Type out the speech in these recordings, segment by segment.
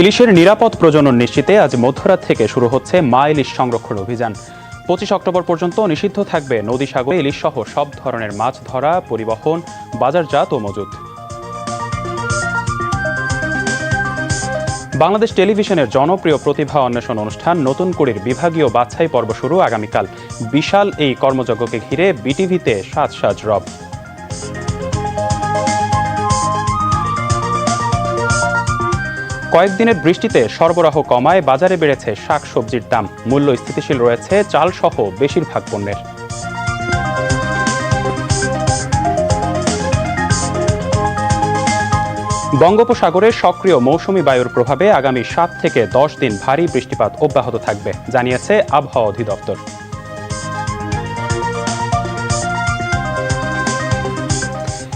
ইলিশের নিরাপদ প্রজনন নিশ্চিতে আজ মধ্যরাত থেকে শুরু হচ্ছে মা ইলিশ সংরক্ষণ অভিযান। পঁচিশ অক্টোবর পর্যন্ত নিষিদ্ধ থাকবে নদী সাগরে ইলিশ সহ সব ধরনের মাছ ধরা, পরিবহন বাজারজাত ও মজুত বাংলাদেশ টেলিভিশনের জনপ্রিয় প্রতিভা অন্বেষণ অনুষ্ঠান নতুন কুড়ির বিভাগীয় বাছাই পর্ব শুরু আগামীকাল। বিশাল এই কর্মযজ্ঞকে ঘিরে বিটিভিতে সাজ সাজ রব। কয়েকদিনের বৃষ্টিতে সরবরাহ কমায়, বাজারে বেড়েছে শাকসবজির দাম। মূল্য স্থিতিশীল রয়েছে চাল সহ বেশিরভাগ পণ্যের। বঙ্গোপসাগরে সক্রিয় মৌসুমী বায়ুর প্রভাবে আগামী সাত থেকে দশ দিন ভারী বৃষ্টিপাত অব্যাহত থাকবে, জানিয়েছে আবহাওয়া অধিদপ্তর।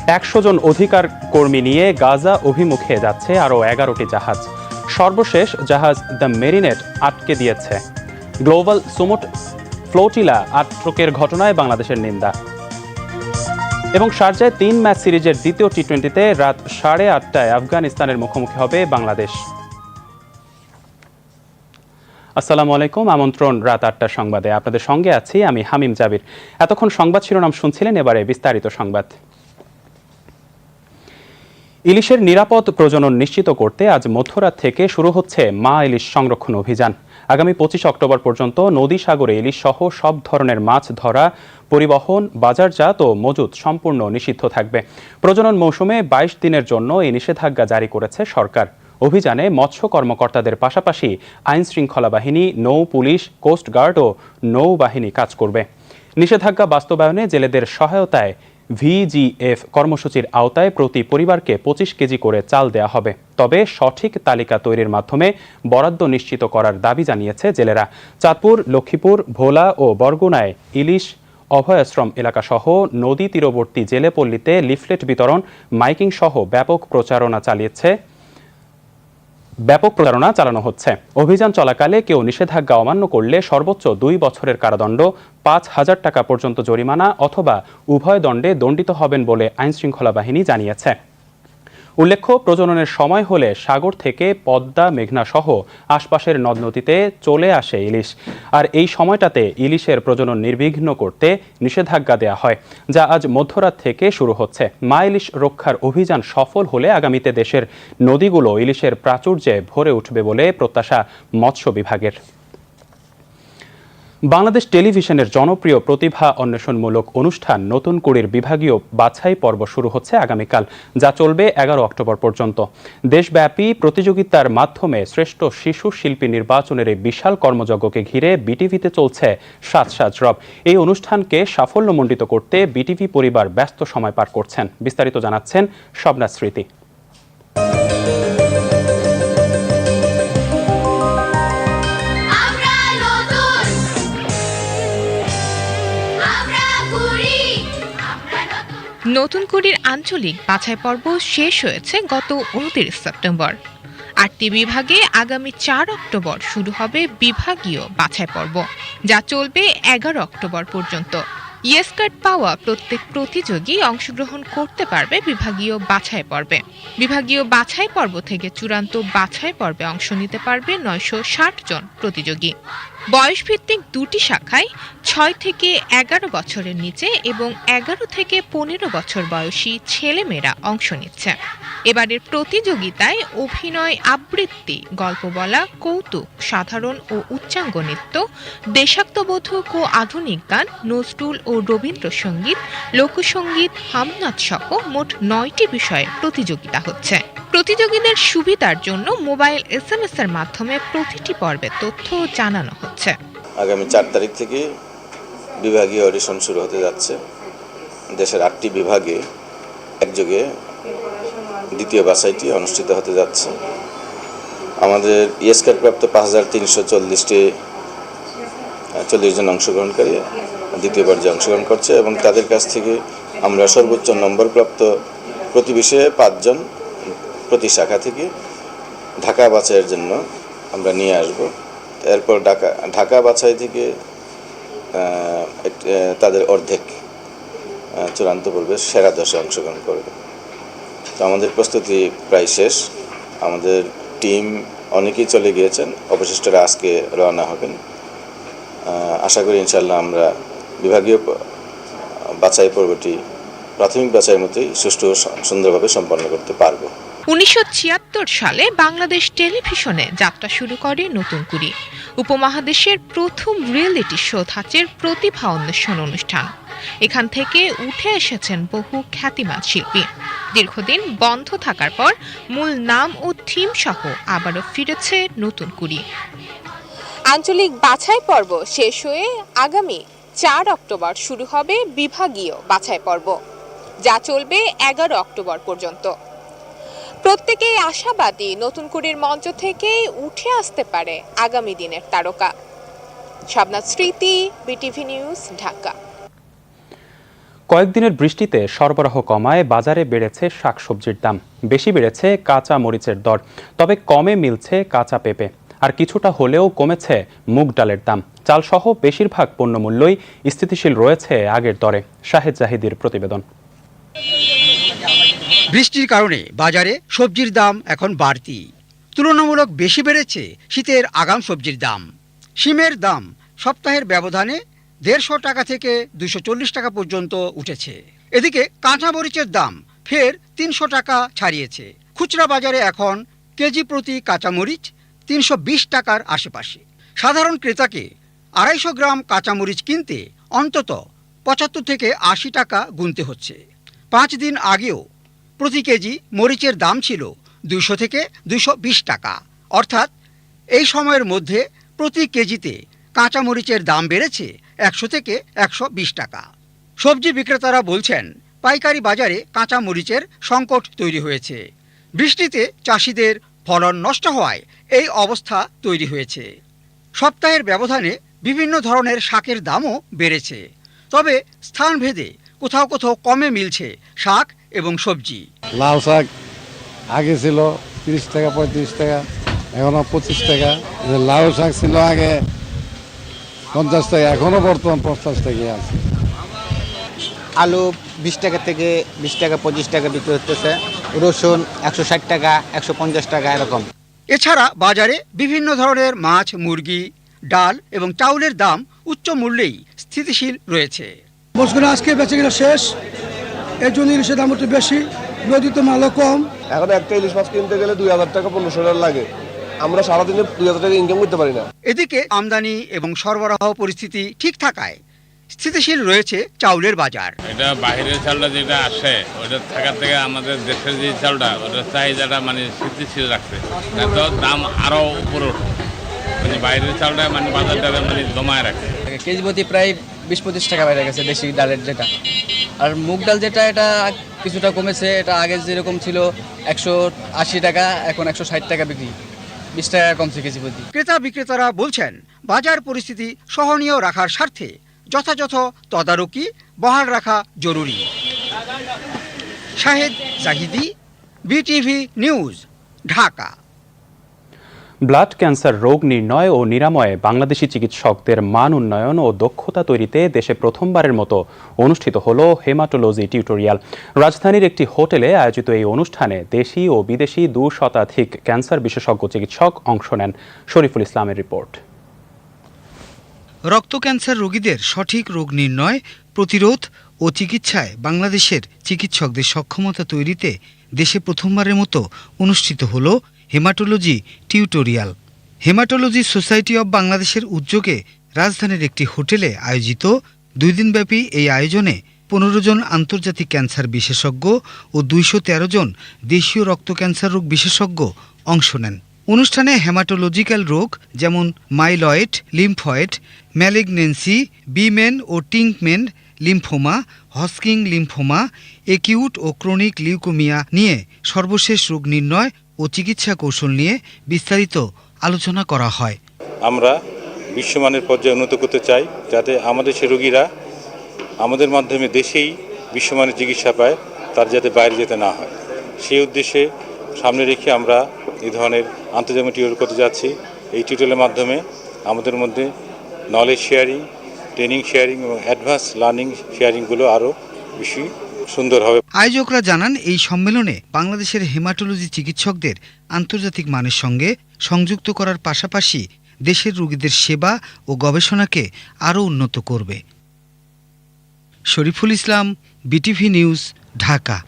একশো জন অধিকার কর্মী নিয়ে গাজা অভিমুখে যাচ্ছে আরও এগারোটি জাহাজ। সর্বশেষ জাহাজ দ্য মেরিনেট আটকে দিয়েছে। গ্লোবাল সুমুট ফ্লোটিলা আটকের ঘটনায় বাংলাদেশের নিন্দা। এবং শারজায় তিন ম্যাচ সিরিজের দ্বিতীয় টি টোয়েন্টিতে রাত সাড়ে আটটায় আফগানিস্তানের মুখোমুখি হবে বাংলাদেশ। আসসালামু আলাইকুম, আমন্ত্রণ রাত আটটার সংবাদে। আপনাদের সঙ্গে আছি আমি হামিম জাবির। এতক্ষণ সংবাদ শিরোনাম শুনছিলেন, এবারে বিস্তারিত সংবাদ। ইলিশের নিরাপদ প্রজনন নিশ্চিত করতে আজ মধ্যরাত থেকে শুরু হচ্ছে মা ইলিশ সংরক্ষণ অভিযান। আগামী পঁচিশ অক্টোবর পর্যন্ত নদী সাগরে ইলিশ সহ সব ধরনের মাছ ধরা, পরিবহন, বাজারজাত ও মজুত সম্পূর্ণ নিষিদ্ধ থাকবে। প্রজনন মৌসুমে বাইশ দিনের জন্য এই নিষেধাজ্ঞা জারি করেছে সরকার। অভিযানে মৎস্য কর্মকর্তাদের পাশাপাশি আইন শৃঙ্খলা বাহিনী, নৌ পুলিশ, কোস্টগার্ড ও নৌবাহিনী কাজ করবে। নিষেধাজ্ঞা বাস্তবায়নে জেলেদের সহায়তায় ভিজিএফ কর্মসূচির আওতায় প্রতি পরিবারকে পঁচিশ কেজি করে চাল দেয়া হবে। তবে সঠিক তালিকা তৈরির মাধ্যমে বরাদ্দ নিশ্চিত করার দাবি জানিয়েছে জেলেরা। চাঁদপুর, লক্ষ্মীপুর, ভোলা ও বরগুনায় ইলিশ, অভয়াশ্রম এলাকাসহ নদী তীরবর্তী জেলেপল্লীতে লিফলেট বিতরণ মাইকিং সহ ব্যাপক প্রচারণা চালিয়েছে ব্যাপক প্রচারণা চালানো হচ্ছে। অভিযান চলাকালে কেউ নিষেধাজ্ঞা অমান্য করলে সর্বোচ্চ দুই বছরের কারাদণ্ড, পাঁচ হাজার টাকা পর্যন্ত জরিমানা অথবা উভয় দণ্ডে দণ্ডিত হবেন বলে আইনশৃঙ্খলা বাহিনী জানিয়েছে। উল্লেখ্য, প্রজননের সময় হলে সাগর থেকে পদ্মা, মেঘনা সহ আশপাশের নদ নদীতে চলে আসে ইলিশ। আর এই সময়টাতে ইলিশের প্রজনন নির্বিঘ্ন করতে নিষেধাজ্ঞা দেওয়া হয়, যা আজ মধ্যরাত থেকে শুরু হচ্ছে। মা ইলিশ রক্ষার অভিযান সফল হলে আগামীতে দেশের নদীগুলো ইলিশের প্রাচুর্যে ভরে উঠবে বলে প্রত্যাশা মৎস্য বিভাগের। বাংলাদেশ টেলিভিশনের জনপ্রিয় প্রতিভা অন্বেষণমূলক অনুষ্ঠান নতুন কুড়ির বিভাগীয় বাছাই পর্ব শুরু হচ্ছে আগামীকাল, যা চলবে এগারো অক্টোবর পর্যন্ত। দেশব্যাপী প্রতিযোগিতার মাধ্যমে শ্রেষ্ঠ শিশু শিল্পী নির্বাচনের এই বিশাল কর্মযজ্ঞকে ঘিরে বিটিভিতে চলছে সাজ সাজ রব এই অনুষ্ঠানকে সাফল্যমণ্ডিত করতে বিটিভি পরিবার ব্যস্ত সময় পার করছেন, বিস্তারিত জানাচ্ছেন শবনা স্মৃতি। নতুন কুড়ির আঞ্চলিক বাছাই পর্ব শেষ হয়েছে গত উনত্রিশ সেপ্টেম্বর। আটটি বিভাগে আগামী চার অক্টোবর শুরু হবে বিভাগীয় বাছাই পর্ব, যা চলবে এগারো অক্টোবর পর্যন্ত। ইয়েস কার্ড পাওয়া প্রত্যেক প্রতিযোগী অংশগ্রহণ করতে পারবে বিভাগীয় বাছাই পর্বে। বিভাগীয় বাছাই পর্ব থেকে চূড়ান্ত বাছাই পর্বে অংশ নিতে পারবে নয়শো ষাট জন প্রতিযোগী। বয়সভিত্তিক দুটি শাখায় ছয় থেকে এগারো বছরের নিচে এবং এগারো থেকে পনেরো বছর বয়সী ছেলেমেয়েরা অংশ নিচ্ছে। এবারের প্রতিযোগিতায় অভিনয় আবৃত্তি, গল্প বলা, কৌতুক, সাধারণ ও উচ্চাঙ্গ নৃত্য, দেশাত্মবোধক ও আধুনিক গান, নজরুল ও রবীন্দ্রসঙ্গীত, লোকসঙ্গীত, হামনাথ সহ মোট নয়টি বিষয়ে প্রতিযোগিতা হচ্ছে। প্রতিযোগীদের সুবিধার জন্য মোবাইল এসএমএস এর মাধ্যমে প্রতিটি পর্বের তথ্য জানানো হচ্ছে। আগামী চার তারিখ থেকে বিভাগীয় অডিশন শুরু হতে যাচ্ছে। দেশের আটটি বিভাগে একযোগে দ্বিতীয় বাছাইটি অনুষ্ঠিত হতে যাচ্ছে। আমাদের ইয়েসকার প্রাপ্ত পাঁচ হাজার তিনশো চল্লিশটি চল্লিশ জন অংশগ্রহণকারী দ্বিতীয় পর্যায়ে অংশগ্রহণ করছে এবং তাদের কাছ থেকে আমরা সর্বোচ্চ নম্বর প্রাপ্ত প্রতি বিষয়ে পাঁচজন প্রতি শাখা থেকে ঢাকা বাছাইয়ের জন্য আমরা নিয়ে আসব। এরপর ঢাকা ঢাকা বাছাই থেকে তাদের অর্ধেক চূড়ান্ত পর্বে সেরা দশে অংশগ্রহণ করবে। তো আমাদের প্রস্তুতি প্রায় শেষ। আমাদের টিম অনেকেই চলে গিয়েছেন, অবশিষ্টরা আজকে রওনা হবেন। আশা করি ইনশাল্লাহ আমরা বিভাগীয় বাছাই পর্বটি প্রাথমিক বাছাইয়ের মতোই সুষ্ঠু সুন্দরভাবে সম্পন্ন করতে পারব। উনিশশো ছিয়াত্তর সালে বাংলাদেশ টেলিভিশনে যাত্রা শুরু করে নতুন কুড়ি। উপমহাদেশের প্রথম রিয়েলিটি শো ধাঁচের প্রতিভা অন্বেষণ অনুষ্ঠান। এখান থেকে উঠে এসেছেন বহু খ্যাতিমান শিল্পী। দীর্ঘদিন বন্ধ থাকার পর মূল নাম ও থিম সহ আবারও ফিরেছে নতুন কুড়ি। আঞ্চলিক বাছাই পর্ব শেষ হয়ে আগামী চার অক্টোবর শুরু হবে বিভাগীয় বাছাই পর্ব। যা চলবে এগারো অক্টোবর পর্যন্ত। প্রত্যেকেই আশাবাদী নতুন কুড়ির মঞ্চ থেকে উঠে আসতে পারে আগামী দিনের তারকা। শাবনাথ স্মৃতি, বিটিভি নিউজ, ঢাকা। কয়েকদিনের বৃষ্টিতে সরবরাহ কমায় বাজারে বেড়েছে শাকসবজির দাম। বেশি বেড়েছে কাঁচা মরিচের দর। তবে কমে মিলছে কাঁচা পেঁপে। আর কিছুটা হলেও কমেছে মুগ ডালের দাম। চালসহ বেশিরভাগ পণ্যমূল্যই স্থিতিশীল রয়েছে আগের দরে। শাহেদ জাহিদির প্রতিবেদন। বৃষ্টির কারণে বাজারে সবজির দাম এখন বাড়তি। তুলনামূলক বেশি বেড়েছে শীতের আগাম সবজির দাম। শিমের দাম সপ্তাহের ব্যবধানে দেড়শো টাকা থেকে দুশো টাকা পর্যন্ত উঠেছে। এদিকে কাঁচা মরিচের দাম ফের তিনশো টাকা ছাড়িয়েছে। খুচরা বাজারে এখন কেজি প্রতি কাঁচামরিচ তিনশো বিশ টাকার আশেপাশে। সাধারণ ক্রেতাকে আড়াইশো গ্রাম কাঁচামরিচ কিনতে অন্তত পঁচাত্তর থেকে আশি টাকা গুনতে হচ্ছে। পাঁচ দিন আগেও প্রতি কেজি মরিচের দাম ছিল দুশো থেকে দুশো বিশ টাকা। অর্থাৎ এই সময়ের মধ্যে প্রতি কেজিতে কাঁচা মরিচের দাম বেড়েছে একশো থেকে একশো বিশ টাকা। সবজি বিক্রেতারা বলছেন, পাইকারি বাজারে কাঁচা মরিচের সংকট তৈরি হয়েছে। বৃষ্টিতে চাষিদের ফলন নষ্ট হওয়ায় এই অবস্থা তৈরি হয়েছে। সপ্তাহের ব্যবধানে বিভিন্ন ধরনের শাকের দামও বেড়েছে। তবে স্থানভেদে কোথাও কোথাও কমে মিলছে শাক এবং সবজি। লাউ শাক আগে ছিল তিরিশ টাকা পঁয়ত্রিশ টাকা এখনও পঁচিশ টাকা। লাউ শাক ছিল আগে পঞ্চাশ টাকা এখনও বর্তমান পঞ্চাশ টাকা আছে। আলু বিশ টাকা থেকে বিশ টাকা পঁচিশ টাকা বিক্রি হতেছে রসুন একশো ষাট টাকা একশো পঞ্চাশ টাকা এরকম। এছাড়া বাজারে বিভিন্ন ধরনের মাছ মুরগি ডাল এবং চাউলের দাম উচ্চ মূল্যেই স্থিতিশীল রয়েছে। মাছগুলো আজকে বেঁচে গেলে শেষ। এর জন্য ইলিশের দাম একটু বেশি। নদীতে মালও কম। এখন একটা ইলিশ মাছ কিনতে গেলে দুই হাজার টাকা পনেরোশো টাকা লাগে। আমরা সারাদিনে দুই হাজার টাকা ইনকাম করতে পারি না। এদিকে আমদানি এবং সরবরাহ পরিস্থিতি ঠিক থাকায় স্থিতিশীল রয়েছে চাউলের বাজার। এটা বাইরের চালটা যেটা আসে ওটা থাকার থেকে আমাদের দেশের যে চালটা ওটার চাহিদাটা মানে স্থিতিশীল রাখছে। তো দাম আরও উপরে উঠে মানে বাইরের চালটা মানে বাজারটা মানে জমায় রাখে কেজি প্রতি প্রায় বিশ পঁচিশ টাকা বেড়ে গেছে দেশি ডালের যেটা। আর মুগ ডাল যেটা, এটা কিছুটা কমেছে, এটা আগে যেরকম ছিল একশো আশি টাকা, এখন একশো ষাট টাকা বিক্রি। বিশ টাকা কমছে কেজি প্রতি। ক্রেতা বিক্রেতারা বলছেন, বাজার পরিস্থিতি সহনীয় রাখার স্বার্থে যথাযথ তদারকি বহাল রাখা জরুরি। Shahed Zahidi, BTV news, Dhaka. Blood cancer রোগ নির্ণয় ও নিরাময়ে বাংলাদেশি চিকিৎসকদের মান উন্নয়ন ও দক্ষতা তৈরিতে দেশে প্রথমবারের মতো অনুষ্ঠিত হল হেমাটোলজি টিউটোরিয়াল। রাজধানীর একটি হোটেলে আয়োজিত এই অনুষ্ঠানে দেশি ও বিদেশি দু শতাধিক ক্যান্সার বিশেষজ্ঞ চিকিৎসক অংশ নেন শরীফুল ইসলামের রিপোর্ট। রক্ত ক্যান্সার রোগীদের সঠিক রোগ নির্ণয়, প্রতিরোধ ও চিকিৎসায় বাংলাদেশের চিকিৎসকদের সক্ষমতা তৈরিতে দেশে প্রথমবারের মতো অনুষ্ঠিত হল haematology tutorial. Haematology society of বাংলাদেশের উদ্যোগে রাজধানীর একটি হোটেলে আয়োজিত দুই দিনব্যাপী এই আয়োজনে পনেরো জন আন্তর্জাতিক ক্যান্সার বিশেষজ্ঞ ও দুইশো তেরো জন দেশীয় রক্ত ক্যান্সার রোগ বিশেষজ্ঞ অংশ নেন। অনুষ্ঠানে হেমাটোলজিক্যাল রোগ যেমন মাইলয়েড, লিম্ফয়েড, ম্যালিগনেন্সি, বিমেন ও টিঙ্কমেন লিম্ফোমা, হস্কিং লিম্ফোমা, একিউট ও ক্রনিক লিউকোমিয়া নিয়ে সর্বশেষ রোগ নির্ণয় ও চিকিৎসা কৌশল নিয়ে বিস্তারিত আলোচনা করা হয়। আমরা বিশ্বমানের পর্যায়ে উন্নত করতে চাই যাতে আমাদের সে রোগীরা আমাদের মাধ্যমে দেশেই বিশ্বমানের চিকিৎসা পায়, তার যাতে বাইরে যেতে না হয়। সেই উদ্দেশ্যে সামনে রেখে আমরা এই ধরনের আন্তর্জাতিক টিউটোরিয়াল করতে যাচ্ছি। এই টিউটোরিয়ালের মাধ্যমে আমাদের মধ্যে নলেজ শেয়ারিং ট্রেনিং শেয়ারিং এবং অ্যাডভান্স লার্নিং শেয়ারিংগুলো আরও বেশি সুন্দর হবে। আয়োজকরা জানান, এই সম্মেলনে বাংলাদেশের হেমাটোলজি চিকিৎসকদের আন্তর্জাতিক মানের সঙ্গে সংযুক্ত করার পাশাপাশি দেশের রোগীদের সেবা ও গবেষণাকে আরও উন্নত করবে। Shariful Islam, BTV news, Dhaka.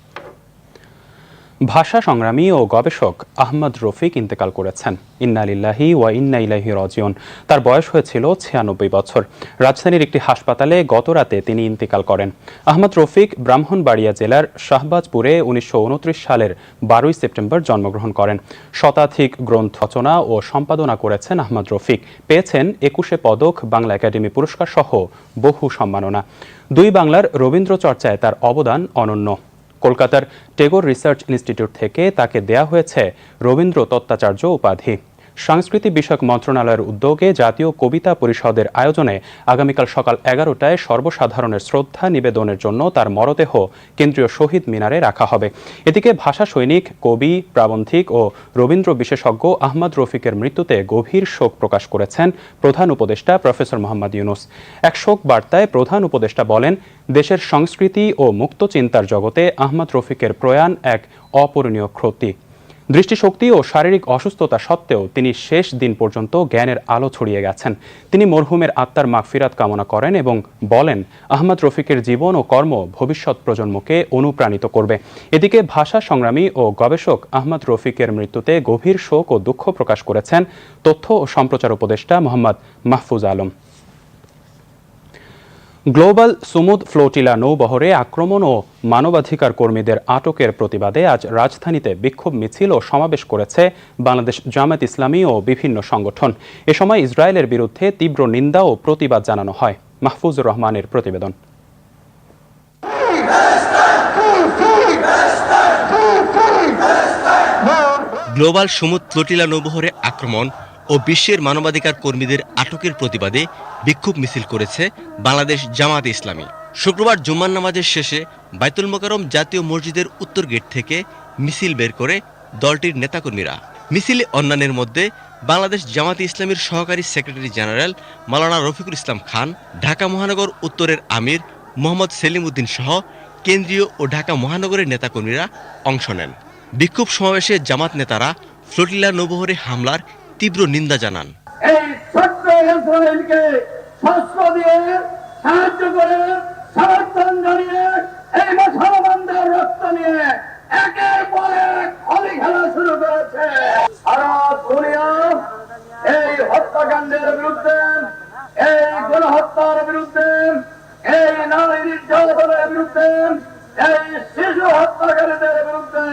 ভাষা সংগ্রামী ও গবেষক আহমদ রফিক ইন্তেকাল করেছেন। ইন্না লিল্লাহি ওয়া ইন্না রাজিউন। তার বয়স হয়েছিল ছিয়ানব্বই বছর। রাজধানীর একটি হাসপাতালে গতরাতে তিনি ইন্তেকাল করেন। আহমদ রফিক ব্রাহ্মণবাড়িয়া জেলার শাহবাজপুরে উনিশশো উনত্রিশ সালের বারোই সেপ্টেম্বর জন্মগ্রহণ করেন। শতাধিক গ্রন্থ রচনা ও সম্পাদনা করেছেন আহমদ রফিক। পেয়েছেন একুশে পদক বাংলা একাডেমি পুরস্কার সহ বহু সম্মাননা। দুই বাংলার রবীন্দ্র চর্চায় তার অবদান অনন্য। কলকাতার টেগোর রিসার্চ ইনস্টিটিউট থেকে তাকে দেয়া হয়েছে রবীন্দ্র তত্ত্বাচার্য উপাধি। সাংস্কৃতিক বিষয়ক মন্ত্রণালয়ের উদ্যোগে জাতীয় কবিতা পরিষদের আয়োজনে আগামীকাল সকাল এগারোটায় সর্বসাধারণের শ্রদ্ধা নিবেদনের জন্য তার মরদেহ কেন্দ্রীয় শহীদ মিনারে রাখা হবে। এদিকে ভাষা সৈনিক, কবি, প্রাবন্ধিক ও রবীন্দ্র বিশেষজ্ঞ আহমদ রফিকের মৃত্যুতে গভীর শোক প্রকাশ করেছেন প্রধান উপদেষ্টা প্রফেসর মোহাম্মদ ইউনুস। এক শোক বার্তায় প্রধান উপদেষ্টা বলেন, দেশের সংস্কৃতি ও মুক্ত চিন্তার জগতে আহমদ রফিকের প্রয়াণ এক অপূরণীয় ক্ষতি। দৃষ্টিশক্তি ও শারীরিক অসুস্থতা সত্ত্বেও তিনি শেষ দিন পর্যন্ত জ্ঞানের আলো ছড়িয়ে গেছেন। তিনি মরহুমের আত্মার মাগফিরাত কামনা করেন এবং বলেন, আহমদ রফিকের জীবন ও কর্ম ভবিষ্যৎ প্রজন্মকে অনুপ্রাণিত করবে। এদিকে ভাষা সংগ্রামী ও গবেষক আহমদ রফিকের মৃত্যুতে গভীর শোক ও দুঃখ প্রকাশ করেছেন তথ্য ও সম্প্রচার উপদেষ্টা Mohammad Mahfuz Alam. Global Sumud flotilla নৌবহরে আক্রমণ ও মানবাধিকার কর্মীদের আটকের প্রতিবাদে আজ রাজধানীতে বিক্ষোভ মিছিল ও সমাবেশ করেছে বাংলাদেশ জামাত ইসলামী ও বিভিন্ন সংগঠন। এ সময় ইসরায়েলের বিরুদ্ধে তীব্র নিন্দা ও প্রতিবাদ জানানো হয়। মাহফুজুর রহমানের প্রতিবেদন। গ্লোবাল সুমুদ ফ্লোটিলা নৌবহরে আক্রমণ ও বিশ্বের মানবাধিকার কর্মীদের আটকের প্রতিবাদে বিক্ষোভ মিছিল করেছে বাংলাদেশ জামাত ইসলামী। শুক্রবার জুম্মার নামাজের শেষে বাইতুল মোকারম জাতীয় মসজিদের উত্তর গেট থেকে মিছিল বের করে দলটির নেতাকর্মীরা। মিছিলে অন্যান্যের মধ্যে বাংলাদেশ জামাতে ইসলামীর সহকারী সেক্রেটারি জেনারেল মালানা রফিকুল ইসলাম খান, ঢাকা মহানগর উত্তরের আমির মোহাম্মদ সেলিম উদ্দিন সহ কেন্দ্রীয় ও ঢাকা মহানগরের নেতাকর্মীরা অংশ নেন। বিক্ষোভ সমাবেশে জামাত নেতারা ফ্লোটিলা নৌবহরে হামলার তীব্র নিন্দা জানান। এই দিয়ে সাহায্য করে, সমর্থন এই মুসলমানদের রক্ত নিয়ে একের পর এক হলি খেলা শুরু করেছে। সারা দুনিয়া এই হত্যাকাণ্ডের বিরুদ্ধে, এই গণহত্যার বিরুদ্ধে, এই নারী নির্যাতনের বিরুদ্ধে, এই শিশু হত্যাকারীদের বিরুদ্ধে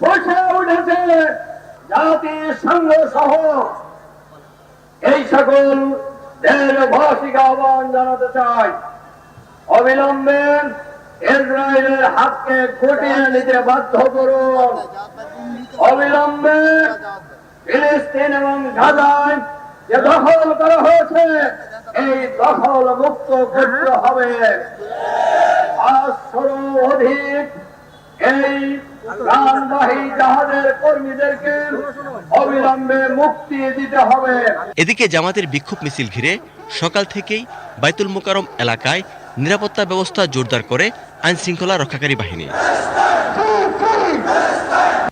বসে উঠেছে জাতিসংঘ সহ এই সকল দেশবাসীকে আহ্বান জানাতে চাই। অবিলম্বে ইসরায়েলের হাতকে গুটিয়ে নিতে বাধ্য করুন। অবিলম্বে ফিলিস্তিন এবং গাজায় যে দখল করা হয়েছে, এই দখল মুক্ত করতে হবে। পাঁচশোরও অধিক এই এদিকে জামাতের বিক্ষোভ মিছিল ঘিরে সকাল থেকেই বাইতুল মোকারম এলাকায় নিরাপত্তা ব্যবস্থা জোরদার করে আইন শৃঙ্খলা রক্ষাকারী বাহিনী।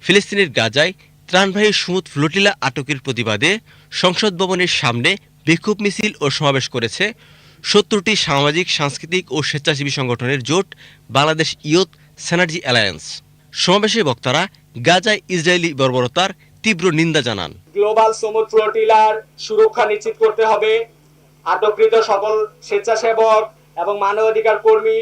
ফিলিস্তিনের গাজায় ত্রাণবাহী সুমুদ ফ্লোটিলা আটকের প্রতিবাদে সংসদ ভবনের সামনে বিক্ষোভ মিছিল ও সমাবেশ করেছে সত্তরটি সামাজিক, সাংস্কৃতিক ও স্বেচ্ছাসেবী সংগঠনের জোট বাংলাদেশ ইয়ুথ সেনার্জি অ্যালায়েন্স। সমাবেশে বক্তারা গাজায় ইসরায়েলি বর্বরতার তীব্র নিন্দা জানান। গ্লোবাল সমুদ্র ফ্লোটিলার সুরক্ষা নিশ্চিত করতে হবে। আটককৃত সকল স্বেচ্ছাসেবক এবং মানবাধিকার কর্মী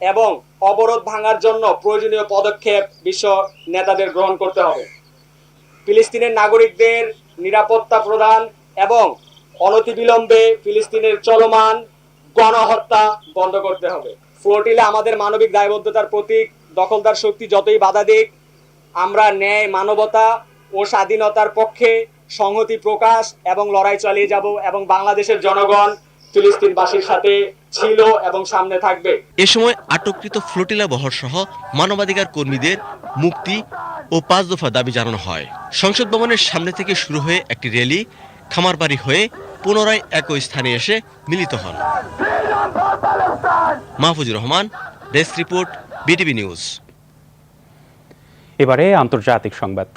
এবং অবরোধ ভাঙার জন্য প্রয়োজনীয় পদক্ষেপ বিশ্ব নেতাদের গ্রহণ করতে হবে। ফিলিস্তিনের নাগরিকদের নিরাপত্তা প্রদান এবং অনতিবিলম্বে ফিলিস্তিনের চলমান গণহত্যা বন্ধ করতে হবে। ফ্লোটিলা আমাদের মানবিক দায়বদ্ধতার প্রতীক। দখলদার শক্তি যতই বাধা দিক, আমরা ন্যায়, মানবতা ও স্বাধীনতার পক্ষে সংহতি প্রকাশ এবং লড়াই চালিয়ে যাব এবং বাংলাদেশের জনগণ ফিলিস্তিনবাসীর সাথে ছিল এবং সামনে থাকবে। এ সময় আটককৃত ফ্লোটিলা বহর সহ মানবাধিকার কর্মীদের মুক্তি ও পাঁচ দফা দাবি জানানো হয়। সংসদ ভবনের সামনে থেকে শুরু হয়ে একটি র্যালি, খামারবাড়ি হয়ে পুনরায় একই স্থানে এসে মিলিত হন। Mahfuzur Rahman, desk report BTV news. এবারে আন্তর্জাতিক সংবাদ।